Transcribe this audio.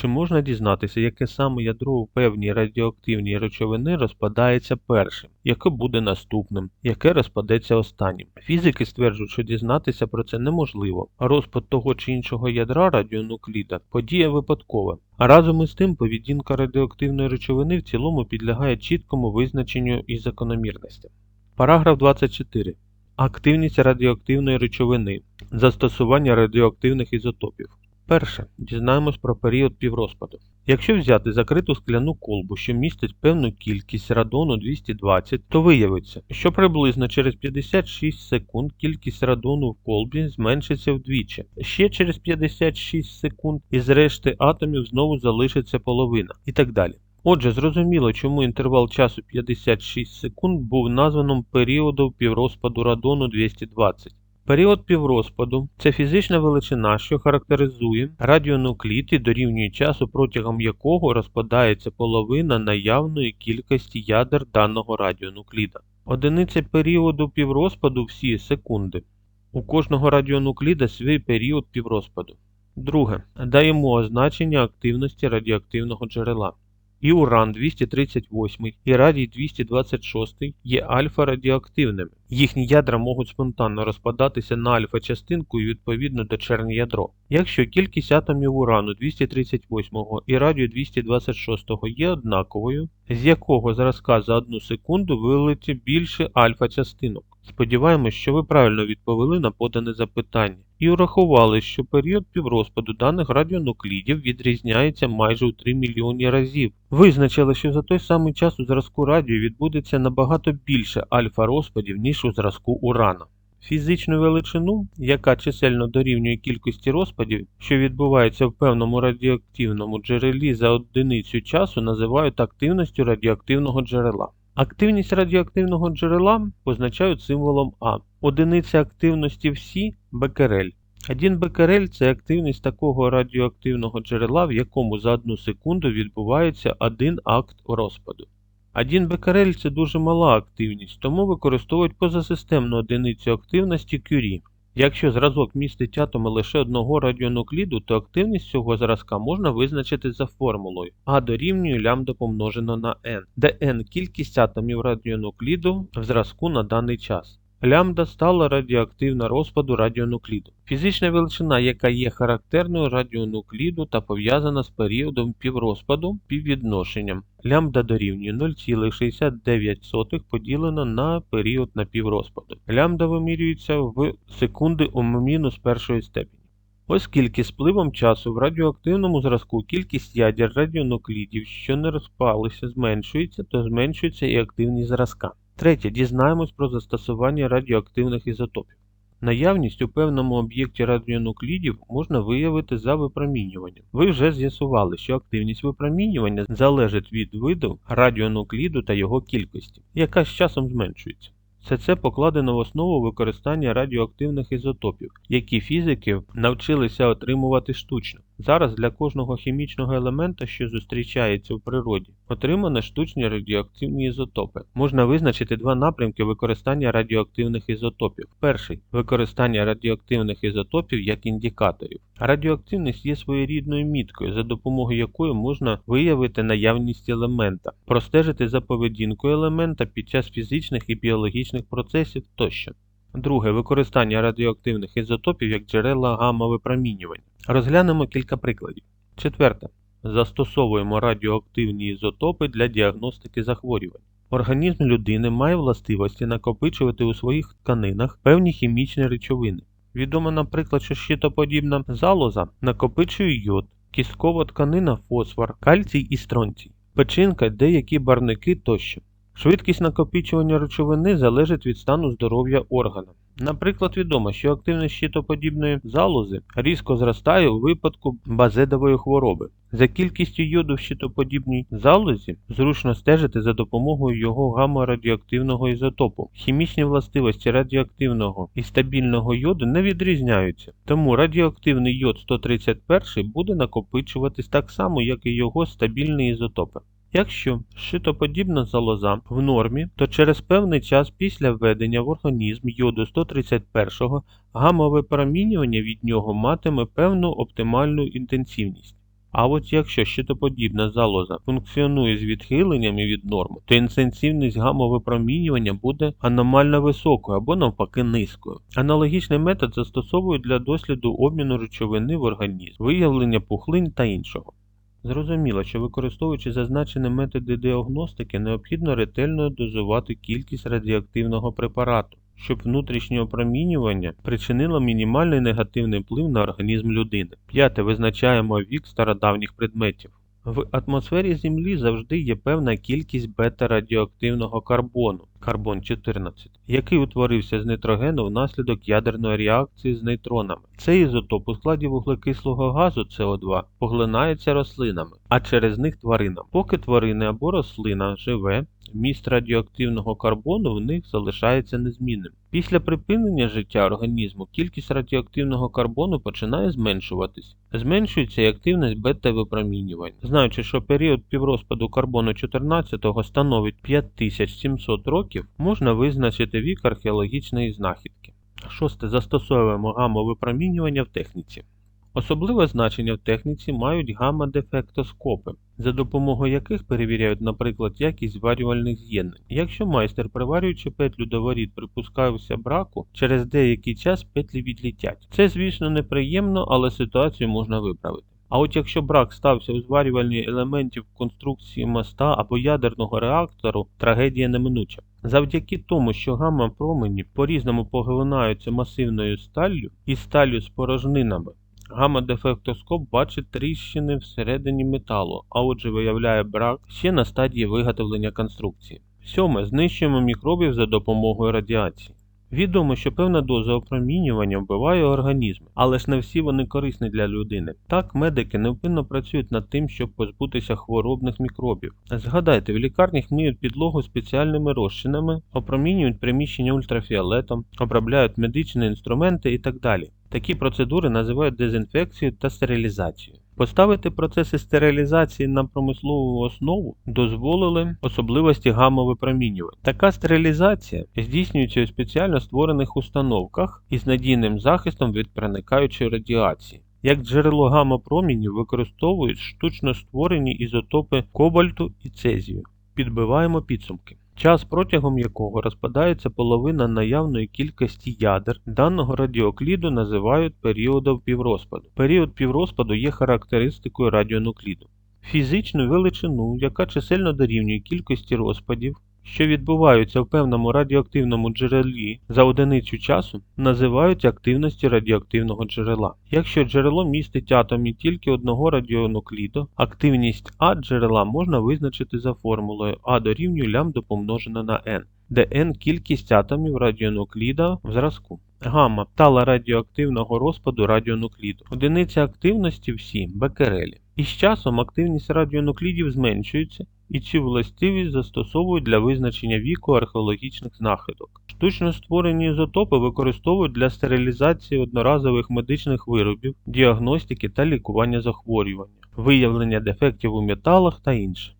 Чи можна дізнатися, яке саме ядро у певній радіоактивній речовини розпадається першим, яке буде наступним, яке розпадеться останнім? Фізики стверджують, що дізнатися про це неможливо, розпад того чи іншого ядра радіонукліда подія випадкова. А разом із тим поведінка радіоактивної речовини в цілому підлягає чіткому визначенню і закономірностям. Параграф 24. Активність радіоактивної речовини. Застосування радіоактивних ізотопів. Перше. Дізнаємось про період піврозпаду. Якщо взяти закриту скляну колбу, що містить певну кількість радону 220, то виявиться, що приблизно через 56 секунд кількість радону в колбі зменшиться вдвічі. Ще через 56 секунд із решти атомів знову залишиться половина і так далі. Отже, зрозуміло, чому інтервал часу 56 секунд був названим періодом піврозпаду радону 220. Період піврозпаду це фізична величина, що характеризує радіонуклід дорівнює часу, протягом якого розпадається половина наявної кількості ядер даного радіонукліда. Одиниця періоду піврозпаду всі секунди. У кожного радіонукліда свій період піврозпаду. Друге. Даємо означення активності радіоактивного джерела. І уран 238 і радій 226 є альфа-радіоактивними. Їхні ядра можуть спонтанно розпадатися на альфа-частинку і відповідно до черне ядро. Якщо кількість атомів урану 238 і радію 226 є однаковою, з якого зразка за одну секунду вилетить більше альфа-частинок. Сподіваємось, що ви правильно відповіли на подане запитання і урахували, що період піврозпаду даних радіонуклідів відрізняється майже у 3 мільйони разів. Визначили, що за той самий час у зразку радію відбудеться набагато більше альфа-розпадів, ніж у зразку урана. Фізичну величину, яка чисельно дорівнює кількості розпадів, що відбуваються в певному радіоактивному джерелі за одиницю часу, називають активністю радіоактивного джерела. Активність радіоактивного джерела позначають символом А. Одиниця активності всі бекерель. 1 бекерель це активність такого радіоактивного джерела, в якому за одну секунду відбувається один акт розпаду. 1 бекерель це дуже мала активність, тому використовують позасистемну одиницю активності Curie. Якщо зразок містить атоми лише одного радіонукліду, то активність цього зразка можна визначити за формулою А дорівнює лямбда помножено на n, де n кількість атомів радіонукліду в зразку на даний час. Лямбда стала радіоактивна розпаду радіонукліду. Фізична величина, яка є характерною радіонукліду та пов'язана з періодом піврозпаду піввідношенням. Лямбда дорівнює 0,69 поділено на період напіврозпаду. Лямбда вимірюється в секунди у мінус першої степені. Оскільки з пливом часу в радіоактивному зразку кількість ядер радіонуклідів, що не розпалися, зменшується, то зменшується і активність зразка. Третє. Дізнаємось про застосування радіоактивних ізотопів. Наявність у певному об'єкті радіонуклідів можна виявити за випромінюванням. Ви вже з'ясували, що активність випромінювання залежить від виду радіонукліду та його кількості, яка з часом зменшується. Все це покладено в основу використання радіоактивних ізотопів, які фізики навчилися отримувати штучно. Зараз для кожного хімічного елемента, що зустрічається в природі, отримано штучні радіоактивні ізотопи. Можна визначити два напрямки використання радіоактивних ізотопів. Перший використання радіоактивних ізотопів як індикаторів. Радіоактивність є своєрідною міткою, за допомогою якої можна виявити наявність елемента, простежити за поведінкою елемента під час фізичних і біологічних процесів тощо. Друге використання радіоактивних ізотопів як джерела гамма-випромінювання. Розглянемо кілька прикладів. Четверте. Застосовуємо радіоактивні ізотопи для діагностики захворювань. Організм людини має властивості накопичувати у своїх тканинах певні хімічні речовини. Відомо, наприклад, що щитоподібна залоза накопичує йод, кісткова тканина фосфор, кальцій і стронцій, печінка деякі барники тощо. Швидкість накопичування речовини залежить від стану здоров'я органа. Наприклад, відомо, що активність щитоподібної залози різко зростає у випадку базедової хвороби. За кількістю йоду в щитоподібній залозі зручно стежити за допомогою його гамма-радіоактивного ізотопу. Хімічні властивості радіоактивного і стабільного йоду не відрізняються, тому радіоактивний йод 131 буде накопичуватись так само, як і його стабільні ізотопи. Якщо шитоподібна залоза в нормі, то через певний час після введення в організм йоду 131 гамове промінювання від нього матиме певну оптимальну інтенсивність. А от якщо щитоподібна залоза функціонує з відхиленнями від норми, то інтенсивність гамма-випромінювання буде аномально високою або навпаки низькою. Аналогічний метод застосовують для досліду обміну речовини в організм, виявлення пухлин та іншого. Зрозуміло, що використовуючи зазначені методи діагностики, необхідно ретельно дозувати кількість радіоактивного препарату, щоб внутрішнє опромінювання причинило мінімальний негативний вплив на організм людини. П'яте. Визначаємо вік стародавніх предметів. В атмосфері Землі завжди є певна кількість бета-радіоактивного карбону, карбон 14, який утворився з нитрогену внаслідок ядерної реакції з нейтронами. Цей ізотоп у складі вуглекислого газу СО2 поглинається рослинами, а через них тваринами. Поки тварини або рослина живе, вміст радіоактивного карбону в них залишається незмінним. Після припинення життя організму кількість радіоактивного карбону починає зменшуватись. Зменшується і активність бета-випромінювань. Знаючи, що період піврозпаду карбону 14 становить 5700 років, можна визначити вік археологічної знахідки. Шосте. Застосовуємо гамма-випромінювання в техніці. Особливе значення в техніці мають гамма-дефектоскопи, за допомогою яких перевіряють, наприклад, якість зварювальних з'єднань. Якщо майстер, приварюючи петлю до воріт, припускався браку, через деякий час петлі відлітять. Це, звісно, неприємно, але ситуацію можна виправити. А от якщо брак стався у зварювальні елементів конструкції моста або ядерного реактору, трагедія неминуча. Завдяки тому, що гамма-промені по-різному поглинаються масивною сталлю і сталлю з порожнинами, Гамма-дефектоскоп бачить тріщини всередині металу, а отже виявляє брак ще на стадії виготовлення конструкції. Сьоме. Знищуємо мікробів за допомогою радіації. Відомо, що певна доза опромінювання вбиває організм, але ж не всі вони корисні для людини. Так, медики невпинно працюють над тим, щоб позбутися хворобних мікробів. Згадайте, в лікарнях миють підлогу спеціальними розчинами, опромінюють приміщення ультрафіолетом, обробляють медичні інструменти і так далі. Такі процедури називають дезінфекцією та стерилізацією. Поставити процеси стерилізації на промислову основу дозволили особливості гамма-випромінювань. Така стерилізація здійснюється у спеціально створених установках із надійним захистом від проникаючої радіації. Як джерело гамма-промінів використовують штучно створені ізотопи кобальту і цезію. Підбиваємо підсумки. Час, протягом якого розпадається половина наявної кількості ядер даного радіокліду називають періодом піврозпаду. Період піврозпаду є характеристикою радіонукліду. Фізичну величину, яка чисельно дорівнює кількості розпадів, що відбуваються в певному радіоактивному джерелі за одиницю часу, називають активністю радіоактивного джерела. Якщо джерело містить атоми тільки одного радіонукліду, активність А джерела можна визначити за формулою А дорівнює лямбда помножена на n, де n кількість атомів радіонукліда в зразку. Гамма тала радіоактивного розпаду радіонукліду. Одиниця активності всі бекерелі. І з часом активність радіонуклідів зменшується, і цю властивість застосовують для визначення віку археологічних знахідок. Штучно створені ізотопи використовують для стерилізації одноразових медичних виробів, діагностики та лікування захворювання, виявлення дефектів у металах та інше.